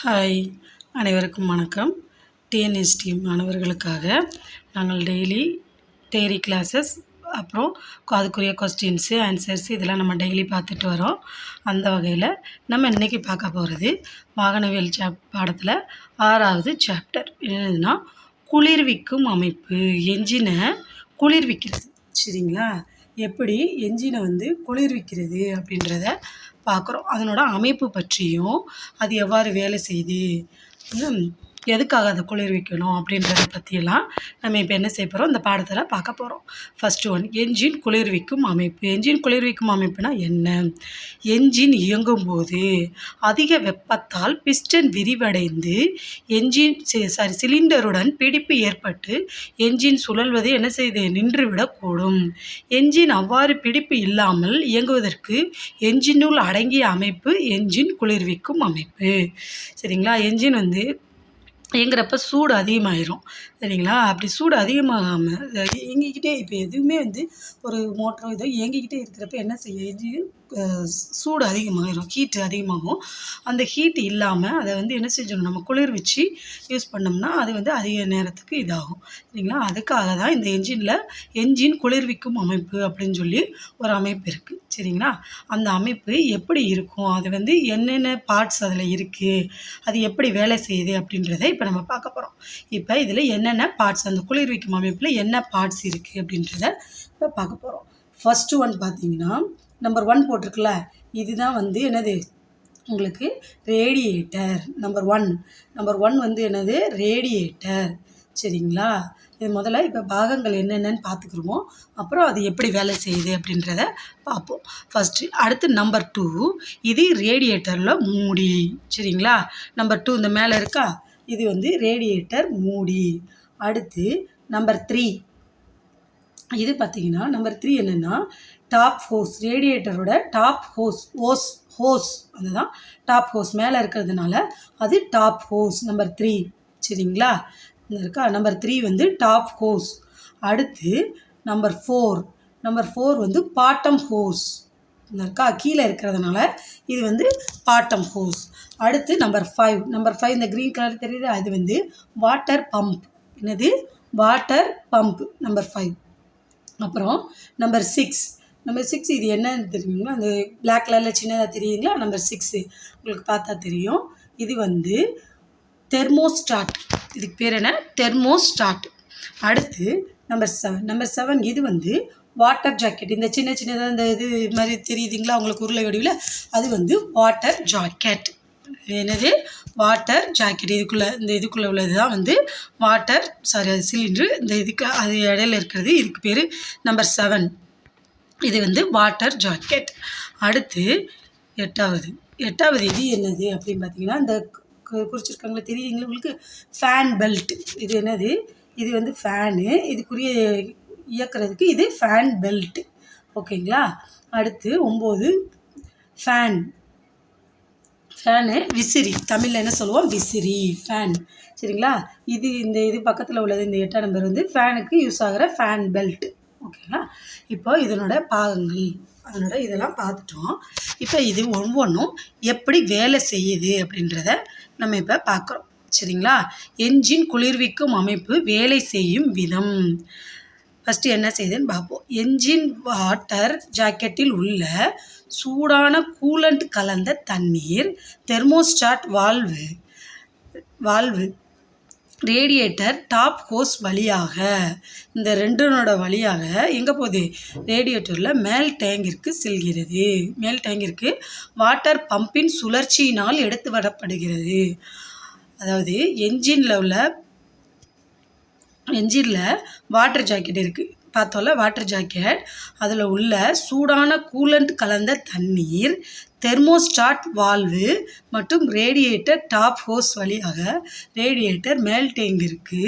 Hi. அனைவருக்கும் வணக்கம். டிஎன்எஸ்டி மாணவர்களுக்காக நாங்கள் டெய்லி தேரி கிளாஸஸ் அப்புறம் அதுக்குரிய கொஸ்டின்ஸு ஆன்சர்ஸ் இதெல்லாம் நம்ம டெய்லி பார்த்துட்டு வரோம். அந்த வகையில் நம்ம இன்றைக்கி பார்க்க போகிறது வாகனவியல் சாப் பாடத்தில் ஆறாவது சாப்டர் என்னதுன்னா குளிர்விக்கும் அமைப்பு என்ஜினை குளிர்விக்கிறது. சரிங்களா? எப்படி என்ஜினை வந்து குளிர்விக்கிறது அப்படின்றத பார்க்குறோம் அதனோட அமைப்பு பற்றியும் அது எவ்வாறு வேலை செய்யுது எதுக்காக அதை குளிர்விக்கணும் அப்படின்றத பற்றியெல்லாம் நம்ம இப்போ என்ன செய்ய போகிறோம் இந்த பாடத்தில் பார்க்க போகிறோம் ஃபஸ்ட்டு ஒன் என்ஜின் குளிர்விக்கும் அமைப்பு. என்ஜின் குளிர்விக்கும் அமைப்புனா என்ன? என்ஜின் இயங்கும்போது அதிக வெப்பத்தால் பிஸ்டன் விரிவடைந்து என்ஜின் சாரி சிலிண்டருடன் பிடிப்பு ஏற்பட்டு என்ஜின் சுழல்வது என்ன செய்து? நின்றுவிடக்கூடும் என்ஜின் அவ்வாறு பிடிப்பு இல்லாமல் இயங்குவதற்கு என்ஜினுள் அடங்கிய அமைப்பு என்ஜின் குளிர்விக்கும் அமைப்பு. சரிங்களா? என்ஜின் வந்து இயங்குறப்ப சூடு அதிகமாயிரும். சரிங்களா? அப்படி சூடு அதிகமாகாமல் இயங்கிக்கிட்டே இப்போ எதுவுமே வந்து ஒரு மோட்டரோ இதோ இயங்கிக்கிட்டே இருக்கிறப்ப என்ன செய்ய சூடு அதிகமாகிரும் ஹீட்டு அதிகமாகும். அந்த ஹீட் இல்லாமல் அதை வந்து என்ன செஞ்சிடணும் நம்ம குளிர் வச்சு யூஸ் பண்ணோம்னா அது வந்து அதிக நேரத்துக்கு இதாகும். சரிங்களா? அதுக்காக தான் இந்த என்ஜினில் என்ஜின் குளிர்விக்கும் அமைப்பு அப்படின்னு சொல்லி ஒரு அமைப்பு இருக்குது சரிங்களா? அந்த அமைப்பு எப்படி இருக்கும்? அது வந்து என்னென்ன பார்ட்ஸ் அதில் இருக்குது அது எப்படி வேலை செய்யுது அப்படின்றத இப்போ இப்போ நம்ம பார்க்க போகிறோம் இப்போ இதில் என்னென்ன பார்ட்ஸ் அந்த குளிர்விக்கும் அமைப்பில் என்ன பார்ட்ஸ் இருக்குது அப்படின்றத இப்போ பார்க்க போகிறோம் ஃபஸ்ட்டு ஒன் பார்த்தீங்கன்னா நம்பர் ஒன் போட்டிருக்குல்ல இதுதான் வந்து என்னது? உங்களுக்கு radiator number one number one வந்து என்னது? ரேடியேட்டர் சரிங்களா? இது முதல்ல இப்போ பாகங்கள் என்னென்னு பார்த்துக்குருவோம். அப்புறம் அது எப்படி வேலை செய்யுது அப்படின்றத பார்ப்போம். ஃபஸ்ட்டு அடுத்து நம்பர் டூ இது ரேடியேட்டரில் மூடி. சரிங்களா? நம்பர் டூ இந்த மேலே இருக்கா? இது வந்து ரேடியேட்டர் மூடி. அடுத்து நம்பர் த்ரீ இது பார்த்தீங்கன்னா நம்பர் த்ரீ என்னென்னா டாப் ஹோஸ் ரேடியேட்டரோட டாப் ஹோஸ் ஹோஸ் ஹோஸ் அதுதான் டாப் ஹோஸ் மேலே இருக்கிறதுனால அது டாப் ஹோஸ் நம்பர் த்ரீ சரிங்களா? இருக்கா? நம்பர் த்ரீ வந்து டாப் ஹோஸ் அடுத்து நம்பர் ஃபோர் நம்பர் ஃபோர் வந்து பாட்டம் ஹோஸ் இந்த இருக்கா? கீழே இருக்கிறதுனால இது வந்து பாட்டம் ஹோஸ் அடுத்து நம்பர் ஃபைவ் நம்பர் ஃபைவ் இந்த க்ரீன் கலர் தெரியுது? அது வந்து வாட்டர் பம்ப் என்னது? வாட்டர் பம்ப் நம்பர் ஃபைவ் அப்புறம் நம்பர் சிக்ஸ் நம்பர் சிக்ஸ் இது என்னன்னு தெரியுங்களா அந்த பிளாக் கலரில் சின்னதாக தெரியுங்களா நம்பர் சிக்ஸு உங்களுக்கு பார்த்தா தெரியும். இது வந்து தெர்மோஸ்டாட் இதுக்கு பேர் என்ன? தெர்மோஸ்டாட் அடுத்து நம்பர் செவன் நம்பர் செவன் இது வந்து வாட்டர் ஜாக்கெட் இந்த சின்ன சின்னதாக இந்த இது மாதிரி தெரியுதுங்களா? உங்களுக்கு உருளை வடிவில்? அது வந்து வாட்டர் ஜாக்கெட் என்னது? வாட்டர் ஜாக்கெட் இதுக்குள்ளே இந்த இதுக்குள்ளே உள்ளது தான் வந்து வாட்டர் சாரி அது சிலிண்ட்ரு இந்த இதுக்கு அது இடையில இருக்கிறது இதுக்கு பேர் நம்பர் செவன் இது வந்து வாட்டர் ஜாக்கெட் அடுத்து எட்டாவது. எட்டாவது இது என்னது? அப்படின்னு பார்த்தீங்கன்னா இந்த குறிச்சிருக்காங்களே தெரியுதுங்களா உங்களுக்கு? ஃபேன் பெல்ட் இது என்னது? இது வந்து ஃபேனு. இதுக்குரிய இயக்கிறதுக்கு இது ஃபேன் பெல்ட். ஓகேங்களா? அடுத்து ஒம்பது ஃபேன். ஃபேனு விசிறி. தமிழில் என்ன சொல்லுவோம்? விசிறி ஃபேன். சரிங்களா? இது இந்த இது பக்கத்தில் உள்ளது இந்த எட்டாம் நம்பர் வந்து ஃபேனுக்கு யூஸ் ஆகிற ஃபேன் பெல்ட். ஓகேங்களா? இப்போ இதனோட பாகங்கள். அதனோட இதெல்லாம் பார்த்துட்டோம். இப்போ இது ஒவ்வொன்றும் எப்படி வேலை செய்யுது அப்படின்றத நம்ம இப்போ பார்க்குறோம். சரிங்களா? என்ஜின் குளிர்விக்கும் அமைப்பு வேலை செய்யும் விதம். ஃபஸ்ட்டு என்ன செய்யுதுன்னு பார்ப்போம் என்ஜின் வாட்டர் ஜாக்கெட்டில் உள்ள சூடான கூலண்ட் கலந்த தண்ணீர் thermostat valve valve radiator top hose வழியாக இந்த ரெண்டுனோட வழியாக எங்கே போகுது? ரேடியேட்டரில் மேல் டேங்கிற்கு செல்கிறது. மேல் டேங்கிற்கு வாட்டர் பம்பின் சுழற்சியினால் எடுத்து வரப்படுகிறது. அதாவது என்ஜினில் உள்ள என்ஜினில் வாட்டர் ஜாக்கெட் இருக்குது பார்த்தோம்ல வாட்டர் ஜாக்கெட் அதில் உள்ள சூடான கூலண்ட் கலந்த தண்ணீர் தெர்மோஸ்டாட் வால்வு மற்றும் ரேடியேட்டர் டாப் ஹோஸ் வழியாக ரேடியேட்டர் மேல் டேங்கிற்கு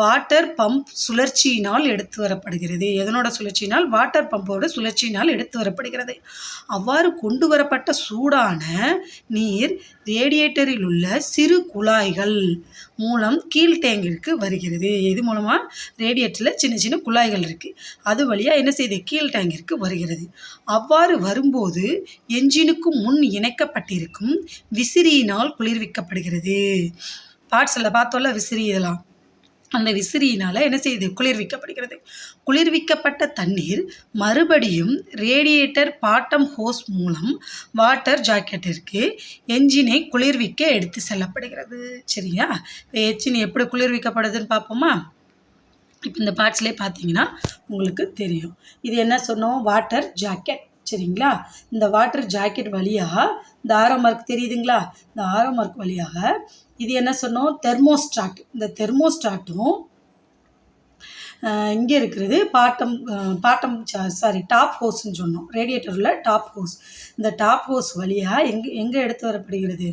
வாட்டர் பம்ப் சுழற்சியினால் எடுத்து வரப்படுகிறது. எதனோட சுழற்சியினால்? வாட்டர் பம்போட சுழற்சியினால் எடுத்து வரப்படுகிறது. அவ்வாறு கொண்டு வரப்பட்ட சூடான நீர் ரேடியேட்டரில் உள்ள சிறு குழாய்கள் மூலம் கீழ் டேங்கிற்கு வருகிறது. இது மூலமாக ரேடியேட்டரில் சின்ன சின்ன குழாய்கள் இருக்குது அது வழியாக என்ன செய்யுது கீழ் டேங்கிற்கு வருகிறது. அவ்வாறு வரும்போது என்ஜினுக்கு முன் இணைக்கப்பட்டிருக்கும் விசிறியினால் குளிர்விக்கப்படுகிறது. பார்ட்ஸில் பார்த்தோம்ல விசிறி இதெல்லாம். அந்த விசிறியினால் என்ன செய்யுது? குளிர்விக்கப்படுகிறது. குளிர்விக்கப்பட்ட தண்ணீர் மறுபடியும் ரேடியேட்டர் பாட்டம் ஹோஸ் மூலம் வாட்டர் ஜாக்கெட்டிற்கு என்ஜினை குளிர்விக்க எடுத்து செல்லப்படுகிறது. சரியா? என்ஜின் எப்படி குளிர்விக்கப்படுதுன்னு பார்ப்போமா? இப்போ இந்த பார்ட்ஸ்லேயே பார்த்தீங்கன்னா உங்களுக்கு தெரியும். இது என்ன சொன்னோம்? வாட்டர் ஜாக்கெட் சரிங்களா? இந்த வாட்டர் ஜாக்கெட் வழியாக இந்த ஆரோ மார்க் தெரியுதுங்களா? இந்த ஆரோ மார்க் வழியாக இது என்ன சொன்னோம்? தெர்மோஸ்டாட் இந்த தெர்மோஸ்டாட்டும் இங்கே இருக்கிறது. பாட்டம் பாட்டம் சாரி டாப் ஹோஸ்ன்னு சொன்னோம். ரேடியேட்டரில் டாப் ஹோஸ் இந்த டாப் ஹோஸ் வழியாக எங்கே எங்கே எடுத்து வரப்படுகிறது?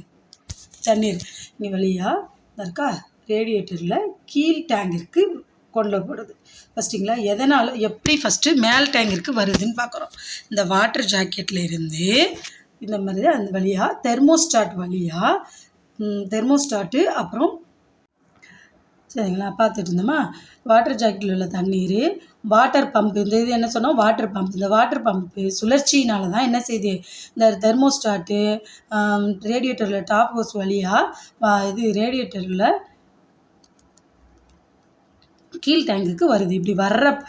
தண்ணீர். இங்கே வழியாக இருக்கா ரேடியேட்டரில் கீழ் டேங்கிற்கு கொண்டு போடுது ஃபஸ்ட்டுங்களா எதனால் எப்படி ஃபஸ்ட்டு மேல் டேங்கிற்கு வருதுன்னு பார்க்குறோம். இந்த வாட்டர் ஜாக்கெட்டில் இருந்து இந்த மாதிரி தான் அந்த வழியாக தெர்மோஸ்டாட் வழியாக தெர்மோஸ்டாட்டு அப்புறம் சரிங்களா பார்த்துட்டு இருந்தோமா வாட்டர் ஜாக்கெட்டில் உள்ள தண்ணீர் வாட்டர் பம்ப் இந்த இது என்ன சொன்னால் வாட்டர் பம்ப் இந்த வாட்டர் பம்ப்பு சுழற்சியினால தான் என்ன செய்யுது இந்த தெர்மோஸ்டாட்டு ரேடியேட்டரில் டாப் ஹோஸ் வழியாக இது ரேடியேட்டரில் கீழ் டேங்குக்கு வருது. இப்படி வர்றப்ப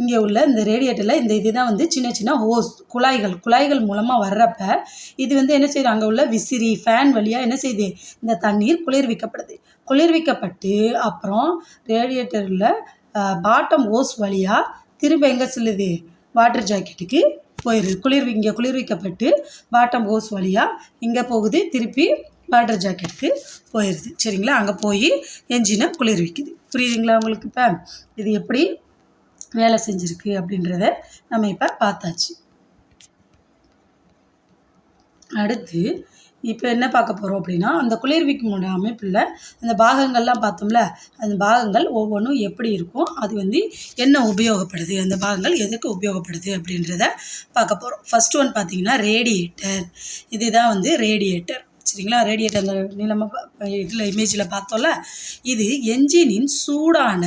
இங்கே உள்ள இந்த ரேடியேட்டரில் இந்த இதுதான் வந்து சின்ன சின்ன ஹோஸ் குழாய்கள் குழாய்கள் மூலமாக வர்றப்ப இது வந்து என்ன செய்யுது? அங்கே உள்ள விசிறி ஃபேன் வழியாக என்ன செய்யுது? இந்த தண்ணீர் குளிர்விக்கப்படுது. குளிர்விக்கப்பட்டு அப்புறம் ரேடியேட்டரில் பாட்டம் ஓஸ் வழியாக திரும்ப எங்கே செல்லுது? வாட்டர் ஜாக்கெட்டுக்கு போயிடுது. குளிர் இங்கே குளிர்விக்கப்பட்டு பாட்டம் ஓஸ் வழியாக இங்கே போகுது. திருப்பி வாட்டர் ஜாக்கெட்டுக்கு போயிடுது சரிங்களா? அங்கே போய் என்ஜினை குளிர்விக்குது புரியுதுங்களா உங்களுக்கு இப்போ? இது எப்படி வேலை செஞ்சுருக்கு அப்படின்றத நம்ம இப்போ பார்த்தாச்சு. அடுத்து இப்போ என்ன பார்க்க போகிறோம் அப்படின்னா அந்த குளிர்விக்கும் அமைப்பில் அந்த பாகங்கள்லாம் பார்த்தோம்ல அந்த பாகங்கள் ஒவ்வொன்றும் எப்படி இருக்கும் அது வந்து என்ன உபயோகப்படுது அந்த பாகங்கள் எதுக்கு உபயோகப்படுது அப்படின்றத பார்க்க போகிறோம் ஃபர்ஸ்ட் ஒன் பார்த்தீங்கன்னா ரேடியேட்டர் இதுதான் வந்து ரேடியேட்டர் சரிங்களா? ரேடியேட்டர் அந்த நீளமாக இதில் இமேஜில் பார்த்தோம்ல? இது என்ஜினின் சூடான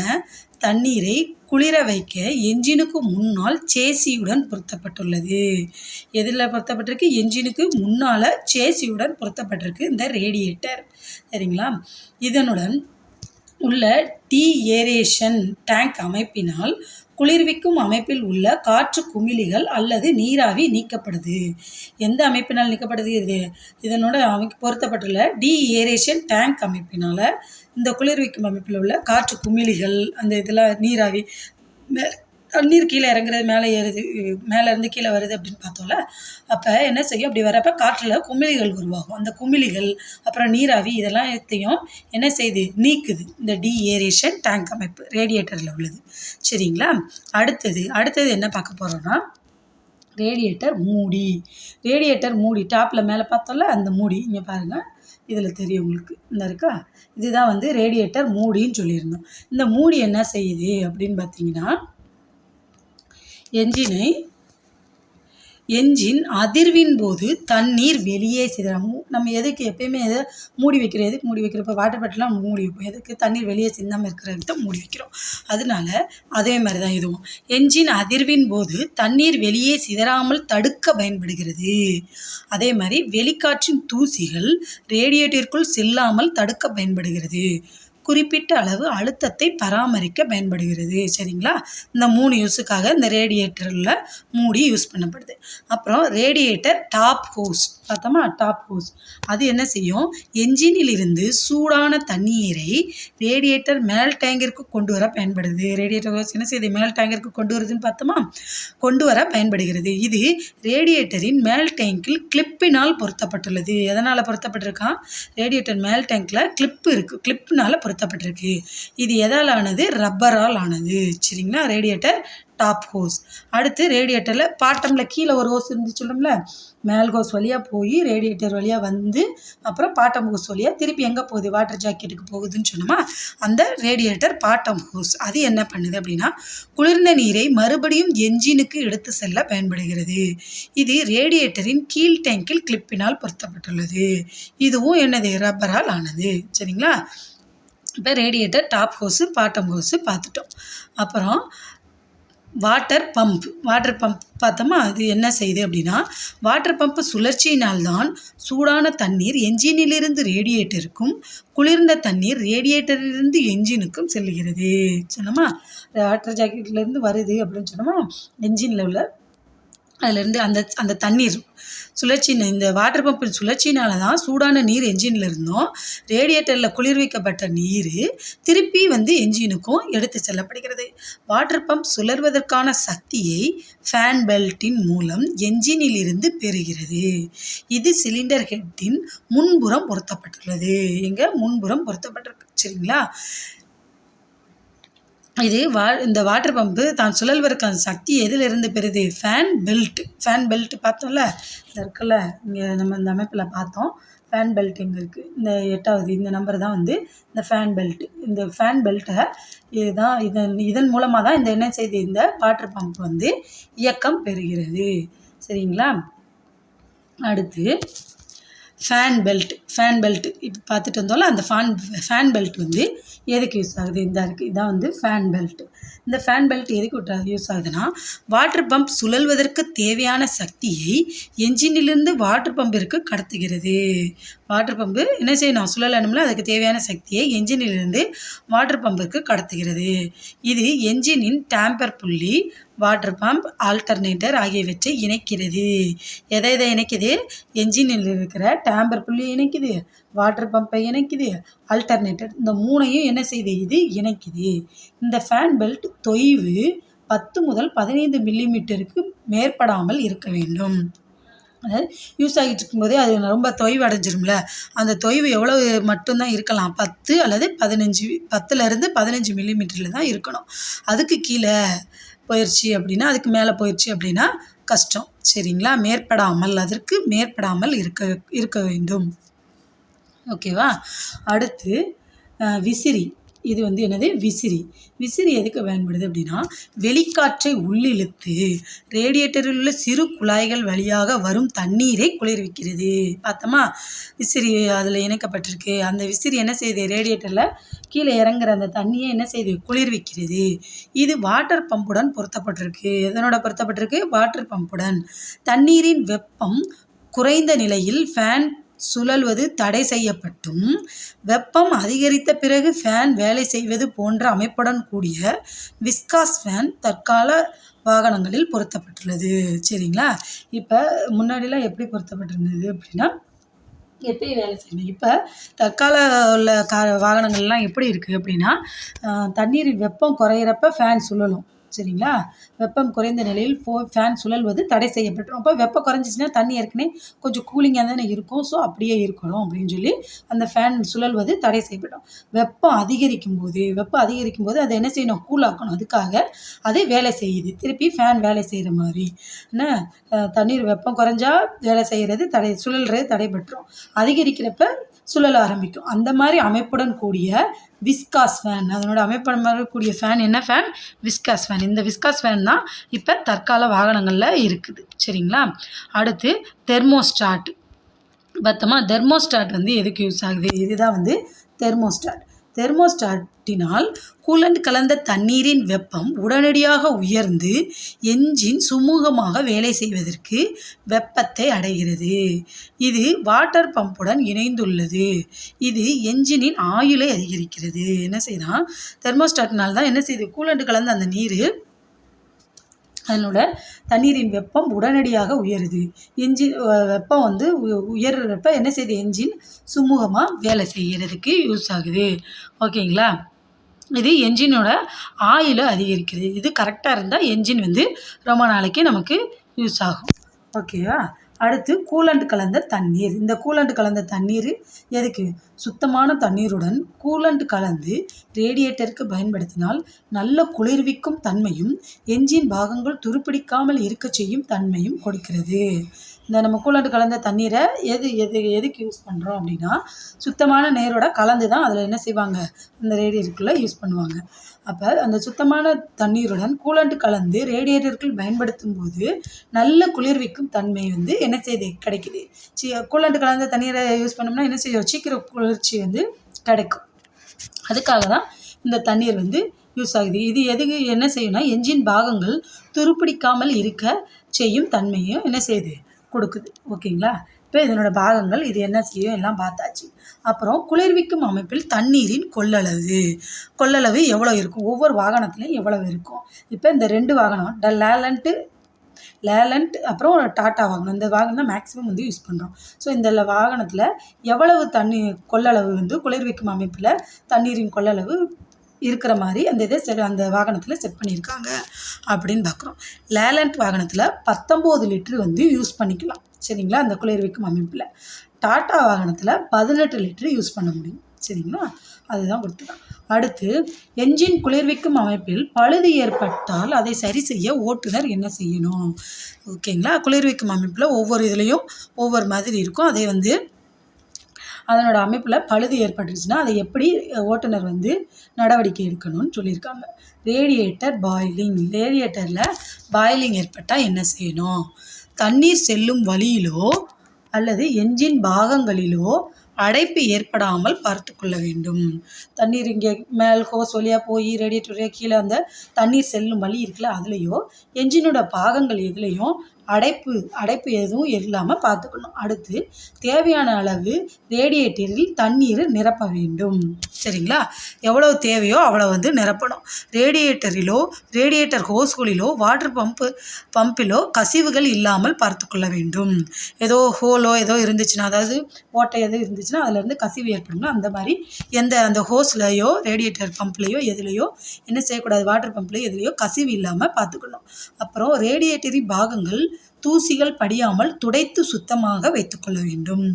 தண்ணீரை குளிர வைக்க என்ஜினுக்கு முன்னால் சேசியுடன் பொருத்தப்பட்டுள்ளது. எதில் பொருத்தப்பட்டிருக்கு? என்ஜினுக்கு முன்னால் சேசியுடன் பொருத்தப்பட்டிருக்கு இந்த ரேடியேட்டர் சரிங்களா? இதனுடன் உள்ள டீ ஏரேஷன் டேங்க் அமைப்பினால் குளிர்விக்கும் அமைப்பில் உள்ள காற்று குமிழிகள் அல்லது நீராவி நீக்கப்படுது. எந்த அமைப்பினால் நீக்கப்படுது? இது இதனோட அமைப்பு பொருத்தப்பட்டுள்ள டீஏரேஷன் டேங்க் அமைப்பினால் இந்த குளிர்விக்கும் அமைப்பில் உள்ள காற்று குமிழிகள் அந்த இதெல்லாம் நீராவி தண்ணீர் கீழே இறங்குறது மேலே ஏறுது மேலேருந்து கீழே வருது அப்படின்னு பார்த்தோம்ல அப்போ என்ன செய்யும்? அப்படி வரப்போ காற்றில் குமிழிகள் உருவாகும். அந்த குமிழிகள் அப்புறம் நீராவி இதெல்லாம் எத்தையும் என்ன செய்யுது நீக்குது. இந்த டீஏரேஷன் டேங்க் அமைப்பு ரேடியேட்டரில் உள்ளது. சரிங்களா? அடுத்தது அடுத்தது என்ன பார்க்க போகிறோன்னா ரேடியேட்டர் மூடி. ரேடியேட்டர் மூடி டாப்பில் மேலே பார்த்தோம்ல அந்த மூடி. இங்கே பாருங்கள் இதில் தெரியும் உங்களுக்கு. இந்த இருக்கா? இதுதான் வந்து ரேடியேட்டர் மூடின்னு சொல்லியிருந்தோம். இந்த மூடி என்ன செய்யுது அப்படின்னு பார்த்தீங்கன்னா என்ஜினை என்ஜின் அதிர்வின் போது தண்ணீர் வெளியே சிதறும் நம்ம எதுக்கு எப்பயுமே எதை மூடி வைக்கிறோம் எதுக்கு மூடி வைக்கிறப்ப வாட்டர் பாட்டிலாம் மூடி வைப்போம். எதுக்கு தண்ணீர் வெளியே சிந்தாமல் இருக்கிறதுக்கு தான் மூடி வைக்கிறோம். அதனால அதே மாதிரி தான் இதுவும். என்ஜின் அதிர்வின் போது தண்ணீர் வெளியே சிதறாமல் தடுக்க பயன்படுகிறது. அதே மாதிரி வெளிக்காற்றின் தூசிகள் ரேடியேட்டருக்குள் செல்லாமல் தடுக்க பயன்படுகிறது. குறிப்பிட்ட அளவு அழுத்தத்தை பராமரிக்க பயன்படுகிறது. சரிங்களா? இந்த மூணு யூஸுக்காக இந்த ரேடியேட்டரில் மூடி யூஸ் பண்ணப்படுது. அப்புறம் ரேடியேட்டர் டாப் ஹோஸ் பார்த்தோமா? டாப் ஹோஸ் அது என்ன செய்யும்? என்ஜினில் இருந்து சூடான தண்ணீரை ரேடியேட்டர் மேல் டேங்கிற்கு கொண்டு வர பயன்படுது. ரேடியேட்டர் ஹோஸ் என்ன செய்யுது? மேல் டேங்கிற்கு கொண்டு வருதுன்னு பார்த்தோமா? கொண்டு வர பயன்படுகிறது. இது ரேடியேட்டரின் மேல் டேங்கில் கிளிப்பினால் பொருத்தப்பட்டுள்ளது. எதனால் பொருத்தப்பட்டிருக்கான் ரேடியேட்டர் மேல் டேங்கில் கிளிப்பு இருக்குது கிளிப்புனால் பொருத்தப்பட்டிருக்கு. இது எதால் ஆனது? ரப்பரால் ஆனது. சரிங்களா? ரேடியேட்டர் டாப் ஹோஸ் அடுத்து ரேடியேட்டரில் பாட்டமில் கீழே ஒரு ஹோஸ் இருந்துச்சுல்லும்ல மேல் ஹோஸ் வழியாக போய் ரேடியேட்டர் வழியாக வந்து அப்புறம் பாட்டம் ஹோஸ் வழியாக திருப்பி எங்கே போகுது? வாட்டர் ஜாக்கெட்டுக்கு போகுதுன்னு சொன்னோமா? அந்த ரேடியேட்டர் பாட்டம் ஹோஸ் அது என்ன பண்ணுது அப்படின்னா குளிர்ந்த நீரை மறுபடியும் என்ஜினுக்கு எடுத்து செல்ல பயன்படுகிறது. இது ரேடியேட்டரின் கீழ் டேங்கில் கிளிப்பினால் பொருத்தப்பட்டுள்ளது. இதுவும் என்னது? ரப்பரால் ஆனது. சரிங்களா? இப்போ radiator top hose bottom hose பார்த்துட்டோம். அப்புறம் வாட்டர் பம்ப் வாட்டர் பம்ப் பார்த்தோமா? அது என்ன செய்யுது அப்படின்னா வாட்டர் பம்ப் சுழற்சியினால்தான் சூடான தண்ணீர் என்ஜினிலிருந்து ரேடியேட்டருக்கும் குளிர்ந்த தண்ணீர் ரேடியேட்டரிலிருந்து என்ஜினுக்கும் செல்லுகிறது. சொன்னோமா? வாட்டர் ஜாக்கெட்லேருந்து வருது அப்படின்னு சொன்னோமா? என்ஜினில் உள்ள அதுலேருந்து அந்த அந்த தண்ணீர் சுழற்சி இந்த வாட்டர் பம்பின் சுழற்சினால தான் சூடான நீர் என்ஜினில் இருந்தும். ரேடியேட்டரில் குளிர்விக்கப்பட்ட நீர் திருப்பி வந்து என்ஜினுக்கும் எடுத்து செல்லப்படுகிறது. வாட்டர் பம்ப் சுழல்வதற்கான சக்தியை ஃபேன் பெல்ட்டின் மூலம் என்ஜினில் இருந்து பெறுகிறது. இது சிலிண்டர் ஹெட்டின் முன்புறம் பொருத்தப்பட்டுள்ளது. எங்கே? முன்புறம் பொருத்தப்பட்டிருக்கு. சரிங்களா? இது வா இந்த வாட்டர் பம்பு தான் சுழல்வதற்கான சக்தி எதிலிருந்து பெறுது? ஃபேன் பெல்ட் ஃபேன் பெல்ட் பார்த்தோம்ல? இந்த இருக்குல்ல இங்கே நம்ம இந்த அமைப்பில் பார்த்தோம். ஃபேன் பெல்ட் எங்கே இருக்குது இந்த எட்டாவது இந்த நம்பர் தான் வந்து இந்த ஃபேன் பெல்ட் இந்த ஃபேன் பெல்ட்டை இதுதான் இதன் இதன் மூலமாக தான் இந்த என்ன செய்து இந்த வாட்டர் பம்ப் வந்து இயக்கம் பெறுகிறது. சரிங்களா? அடுத்து ஃபேன் பெல்ட் ஃபேன் பெல்ட் இப்போ பார்த்துட்டு வந்தோம்ல அந்த ஃபேன் ஃபேன் பெல்ட் வந்து எதுக்கு யூஸ் ஆகுது? இந்த இருக்குது இதான் வந்து ஃபேன் பெல்ட் இந்த ஃபேன் பெல்ட் எதுக்கு யூஸ் ஆகுதுன்னா வாட்டர் பம்ப் சுழல்வதற்கு தேவையான சக்தியை என்ஜினிலிருந்து வாட்டர் பம்பிற்கு கடத்துகிறது. வாட்டர் பம்பு என்ன செய்யணும்? சுழலணும்ல அதுக்கு தேவையான சக்தியை என்ஜினிலிருந்து வாட்டர் பம்பிற்கு கடத்துகிறது. இது என்ஜினின் டேம்பர் புள்ளி வாட்டர் பம்ப் ஆல்டர்னேட்டர் ஆகியவற்றை இணைக்கிறது. எதை எதை இணைக்குது? என்ஜினில் இருக்கிற டேம்பர் புள்ளி இணைக்குது வாட்டர் பம்பை இணைக்குது ஆல்டர்னேட்டர் இந்த மூணையும் என்ன செய்து? இது இணைக்குது. இந்த ஃபேன் பெல்ட் தொய்வு பத்து முதல் பதினைந்து மில்லிமீட்டருக்கு மேற்படாமல் இருக்க வேண்டும். அதாவது யூஸ் ஆகிட்டு இருக்கும்போதே அது ரொம்ப தொய்வு அடைஞ்சிரும்ல அந்த தொய்வு எவ்வளோ மட்டும்தான் இருக்கலாம்? பத்து அல்லது பதினஞ்சு பத்துலேருந்து பதினஞ்சு மில்லிமீட்டரில் தான் இருக்கணும். அதுக்கு கீழே போயிடுச்சு அப்படின்னா அதுக்கு மேலே போயிடுச்சு அப்படின்னா கஷ்டம். சரிங்களா? மேற்படாமல் அதற்கு மேற்படாமல் இருக்க இருக்க வேண்டும். ஓகேவா? அடுத்து விசிறி. இது வந்து என்னது? விசிறி. விசிறி எதுக்கு பயன்படுது அப்படின்னா வெளிக்காற்றை உள்ளிழுத்து ரேடியேட்டரில் உள்ள சிறு குழாய்கள் வழியாக வரும் தண்ணீரை குளிர்விக்கிறது. பார்த்தோமா? விசிறி அதில் இணைக்கப்பட்டிருக்கு. அந்த விசிறி என்ன செய்யுது ரேடியேட்டரில் கீழே இறங்குற அந்த தண்ணியை என்ன செய்யுது குளிர்விக்கிறது. இது வாட்டர் பம்புடன் பொருத்தப்பட்டிருக்கு. எதனோட பொருத்தப்பட்டிருக்கு? வாட்டர் பம்புடன் தண்ணீரின் வெப்பம் குறைந்த நிலையில் ஃபேன் சுழல்வது தடை செய்யப்பட்டும். வெப்பம் அதிகரித்த பிறகு ஃபேன் வேலை செய்வது போன்ற அமைப்புடன் கூடிய விஸ்காஸ் ஃபேன் தற்கால வாகனங்களில் பொருத்தப்பட்டுள்ளது. சரிங்களா? இப்போ முன்னாடிலாம் எப்படி பொருத்தப்பட்டிருந்தது அப்படின்னா எப்படி வேலை செய்யணும்? இப்போ தற்கால உள்ள கா வாகனங்கள்லாம் எப்படி இருக்குது அப்படின்னா தண்ணீர் வெப்பம் குறையிறப்ப ஃபேன் சுழலும். சரிங்களா? வெப்பம் குறைந்த நிலையில் ஃபோ ஃபேன் சுழல்வது தடை செய்யப்பட்டுரும் அப்போ வெப்பம் குறைஞ்சிச்சின்னா தண்ணி ஏற்கனவே கொஞ்சம் கூலிங்காக தானே இருக்கும். ஸோ அப்படியே இருக்கணும் அப்படின்னு சொல்லி அந்த ஃபேன் சுழல்வது தடை செய்யப்படும். வெப்பம் அதிகரிக்கும் போது வெப்பம் அதிகரிக்கும் போது அதை என்ன செய்யணும்? கூலாக்கணும் அதுக்காக அது வேலை செய்யுது. திருப்பி ஃபேன் வேலை செய்கிற மாதிரி. என்ன? தண்ணீர் வெப்பம் குறைஞ்சா வேலை செய்கிறது தடை சுழல்றது தடைபட்டுரும். அதிகரிக்கிறப்ப சுழல ஆரம்பிக்கும். அந்த மாதிரி அமைப்புடன் கூடிய விஸ்காஸ் ஃபேன் அதனோட அமைப்புடன் இருக்கக்கூடிய ஃபேன் என்ன ஃபேன் விஸ்காஸ் ஃபேன் இந்த விஸ்காஸ் ஃபேன் தான் இப்போ தற்கால வாகனங்களில் இருக்குது. சரிங்களா? அடுத்து தெர்மோஸ்டாட் பத்தமாக தெர்மோஸ்டாட் வந்து எதுக்கு யூஸ் ஆகுது? இதுதான் வந்து தெர்மோஸ்டாட் தெர்மோஸ்டாட்டினால் கூலண்ட் கலந்த தண்ணீரின் வெப்பம் உடனடியாக உயர்ந்து என்ஜின் சுமூகமாக வேலை செய்வதற்கு வெப்பத்தை அடைகிறது. இது வாட்டர் பம்புடன் இணைந்துள்ளது. இது என்ஜினின் ஆயுளை அதிகரிக்கிறது. என்ன செய்தான் தெர்மோஸ்டாட்னால் தான் என்ன செய்யுது கூலண்ட் கலந்த அந்த நீர் அதனோட தண்ணீரின் வெப்பம் உடனடியாக உயருது. என்ஜின் வெப்பம் வந்து உயர்றப்ப என்ன செய்யுது என்ஜின் சுமூகமாக வேலை செய்கிறதுக்கு யூஸ் ஆகுது. ஓகேங்களா? இது என்ஜினோட ஆயிலை அதிகரிக்கிறது இது கரெக்டாக இருந்தால் என்ஜின் வந்து ரொம்ப நாளைக்கு நமக்கு யூஸ் ஆகும். ஓகேவா? அடுத்து கூலண்ட் கலந்த தண்ணீர். இந்த கூலண்ட் கலந்த தண்ணீர் எதுக்கு? சுத்தமான தண்ணீருடன் கூலண்ட் கலந்து ரேடியேட்டருக்கு பயன்படுத்தினால் நல்ல குளிர்விக்கும் தன்மையும் என்ஜின் பாகங்கள் துருப்பிடிக்காமல் இருக்க செய்யும் தன்மையும் கொடுக்கிறது. இந்த நம்ம கூலண்ட் கலந்த தண்ணீரை எது எது எதுக்கு யூஸ் பண்ணுறோம் அப்படின்னா சுத்தமான நேரோட கலந்து தான் அதில் என்ன செய்வாங்க? அந்த ரேடியேட்டருக்குள்ளே யூஸ் பண்ணுவாங்க. அப்போ அந்த சுத்தமான தண்ணீருடன் கூலண்ட் கலந்து ரேடியேட்டர்கள் பயன்படுத்தும் போது நல்ல குளிர்விக்கும் தன்மை வந்து என்ன செய்து கிடைக்குது? சி கூலண்ட் கலந்த தண்ணீரை யூஸ் பண்ணோம்னா என்ன செய்யும்? சீக்கிரம் குளிர்ச்சி வந்து கிடைக்கும். அதுக்காக தான் இந்த தண்ணீர் வந்து யூஸ் ஆகுது. இது எதுக்கு என்ன செய்யும்னா என்ஜின் பாகங்கள் துருப்பிடிக்காமல் இருக்க செய்யும் தன்மையும் என்ன செய்யுது? கொடுக்குது. ஓகேங்களா? இப்போ இதனோட பாகங்கள் இது என்ன செய்யும்? எல்லாம் பார்த்தாச்சு. அப்புறம் குளிர்விக்கும் அமைப்பில் தண்ணீரின் கொள்ளளவு. கொள்ளளவு எவ்வளோ இருக்கும்? ஒவ்வொரு வாகனத்துலேயும் எவ்வளவு இருக்கும்? இப்போ இந்த ரெண்டு வாகனம் ட லேலண்ட்டு லேலண்ட் அப்புறம் டாட்டா வாகனம். இந்த வாகனம் தான் மேக்ஸிமம் வந்து யூஸ் பண்ணுறோம் ஸோ இந்த வாகனத்தில் எவ்வளவு தண்ணி கொள்ளளவு வந்து குளிர்விக்கும் அமைப்பில் தண்ணீரின் கொள்ளளவு இருக்கிற மாதிரி அந்த இதை செ- அந்த வாகனத்தில் செட் பண்ணியிருக்காங்க அப்படின்னு பார்க்குறோம் லேலண்ட் வாகனத்தில் பத்தொம்போது லிட்ரு வந்து யூஸ் பண்ணிக்கலாம். சரிங்களா? அந்த குளிர்விக்கும் அமைப்பில். டாட்டா வாகனத்தில் பதினெட்டு லிட்ரு யூஸ் பண்ண முடியும். சரிங்களா? அதுதான் கொடுத்துருக்காங்க அடுத்து என்ஜின் குளிர்விக்கும் அமைப்பில் பழுது ஏற்பட்டால் அதை சரி செய்ய ஓட்டுநர் என்ன செய்யணும்? ஓகேங்களா? குளிர்விக்கும் அமைப்பில் ஒவ்வொரு இதுலேயும் ஒவ்வொரு மாதிரி இருக்கும். அதை வந்து அதனோட அமைப்பில் பழுது ஏற்பட்டுருச்சுன்னா அதை எப்படி ஓட்டுநர் வந்து நடவடிக்கை எடுக்கணும்னு சொல்லியிருக்காங்க. Radiator boiling. ரேடியேட்டரில் பாய்லிங் ஏற்பட்டால் என்ன செய்யணும்? தண்ணீர் செல்லும் வழியிலோ அல்லது என்ஜின் பாகங்களிலோ அடைப்பு ஏற்படாமல் பார்த்து கொள்ள வேண்டும். தண்ணீர் இங்கே மேல் ஹோஸ் வழியாக போய் ரேடியேட்டர் கீழே அந்த தண்ணீர் செல்லும் வழி இருக்குல்ல அதுலேயோ என்ஜினோட பாகங்கள் எதுலேயும் அடைப்பு அடைப்பு எதுவும் இல்லாமல் பார்த்துக்கணும். அடுத்து தேவையான அளவு ரேடியேட்டரில் தண்ணீர் நிரப்ப வேண்டும். சரிங்களா? எவ்வளவு தேவையோ அவ்வளோ வந்து நிரப்பணும். ரேடியேட்டரிலோ ரேடியேட்டர் ஹோஸ்களிலோ வாட்டர் பம்பு பம்பிலோ கசிவுகள் இல்லாமல் பார்த்துக்கொள்ள வேண்டும். ஏதோ ஹோலோ ஏதோ இருந்துச்சுன்னா அதாவது ஓட்டை எதோ இருந்துச்சுன்னா அதுலேருந்து கசிவு ஏற்படும்னா அந்த மாதிரி எந்த அந்த ஹோஸ்லையோ ரேடியேட்டர் பம்ப்லேயோ எதுலேயோ என்ன செய்யக்கூடாது? வாட்டர் பம்ப்லேயோ எதுலேயோ கசிவு இல்லாமல் பார்த்துக்கணும். அப்புறம் ரேடியேட்டரி பாகங்கள் தூசிகள் படியாமல் துடைத்து சுத்தமாக வைத்துக்கொள்ள வேண்டும்.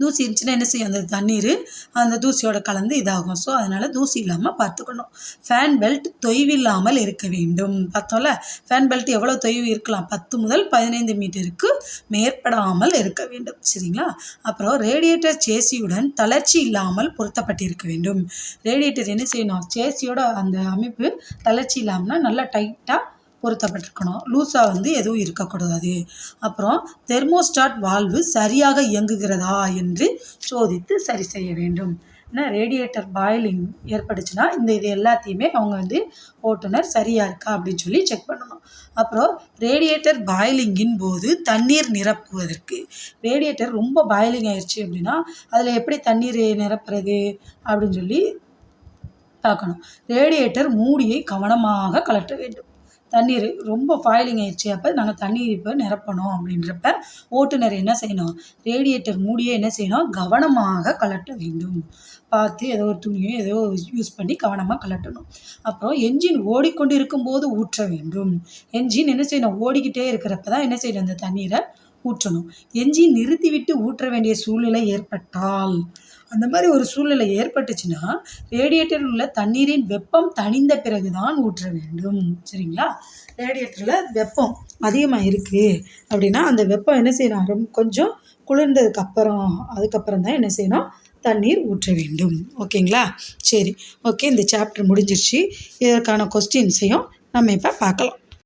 தூசி இருந்துச்சுன்னா என்ன செய்யும்? அந்த தண்ணீர் அந்த தூசியோட கலந்து இதாகும். ஸோ அதனால் தூசி இல்லாமல் பார்த்துக்கணும். ஃபேன் பெல்ட் தொய்வில்லாமல் இருக்க வேண்டும். பார்த்தோம்ல? ஃபேன் பெல்ட் எவ்வளோ தொய்வு இருக்கலாம்? பத்து முதல் பதினைந்து மீட்டருக்கு மேற்படாமல் இருக்க வேண்டும். சரிங்களா? அப்புறம் ரேடியேட்டர் சேசியுடன் தளர்ச்சி இல்லாமல் பொருத்தப்பட்டிருக்க வேண்டும். ரேடியேட்டர் என்ன செய்யணும்? சேசியோட அந்த அமைப்பு தளர்ச்சி இல்லாமல் நல்லா டைட்டாக பொருத்தப்பட்டிருக்கணும். லூஸாக வந்து எதுவும் இருக்கக்கூடாது. அப்புறம் தெர்மோஸ்டாட் வால்வு சரியாக இயங்குகிறதா என்று சோதித்து சரி செய்ய வேண்டும். ஏன்னா ரேடியேட்டர் பாயிலிங் ஏற்பட்டுச்சுன்னா இந்த இது எல்லாத்தையுமே அவங்க வந்து ஓட்டுநர் சரியாக இருக்கா அப்படின்னு சொல்லி செக் பண்ணணும். அப்புறம் ரேடியேட்டர் பாயிலிங்கின் போது தண்ணீர் நிரப்புவதற்கு. ரேடியேட்டர் ரொம்ப பாயிலிங் ஆயிடுச்சு அப்படின்னா அதில் எப்படி தண்ணீர் நிரப்புறது அப்படின்னு சொல்லி பார்க்கணும். ரேடியேட்டர் மூடியை கவனமாக கழற்ற வேண்டும். தண்ணீர் ரொம்ப ஃபாயிலிங் ஆயிடுச்சு. அப்போ நாங்கள் தண்ணீர் இப்போ நிரப்பணும் அப்படின்றப்ப ஓட்டுநர் என்ன செய்யணும்? ரேடியேட்டர் மூடியே என்ன செய்யணும்? கவனமாக கழட்ட வேண்டும். பார்த்து ஏதோ ஒரு துணியோ ஏதோ யூஸ் பண்ணி கவனமாக கழட்டணும் அப்புறம் என்ஜின் ஓடிக்கொண்டு இருக்கும்போது ஊற்ற வேண்டும். என்ஜின் என்ன செய்யணும்? ஓடிக்கிட்டே இருக்கிறப்ப தான் என்ன செய்யணும்? அந்த தண்ணீரை ஊற்றணும். என்ஜின் நிறுத்திவிட்டு ஊற்ற வேண்டிய சூழ்நிலை ஏற்பட்டால் அந்த மாதிரி ஒரு சூழ்நிலை ஏற்பட்டுச்சுன்னா ரேடியேட்டரில் உள்ள தண்ணீரின் வெப்பம் தணிந்த பிறகு தான் ஊற்ற வேண்டும். சரிங்களா? ரேடியேட்டரில் வெப்பம் அதிகமாக இருக்குது அப்படின்னா அந்த வெப்பம் என்ன செய்யணும்? ரொம்ப கொஞ்சம் குளிர்ந்ததுக்கு அப்புறம் அதுக்கப்புறம் தான் என்ன செய்யணும்? தண்ணீர் ஊற்ற வேண்டும். ஓகேங்களா? சரி. ஓகே இந்த சாப்டர் முடிஞ்சிருச்சு. இதற்கான கொஸ்டின்ஸையும் நம்ம இப்போ பார்க்கலாம்.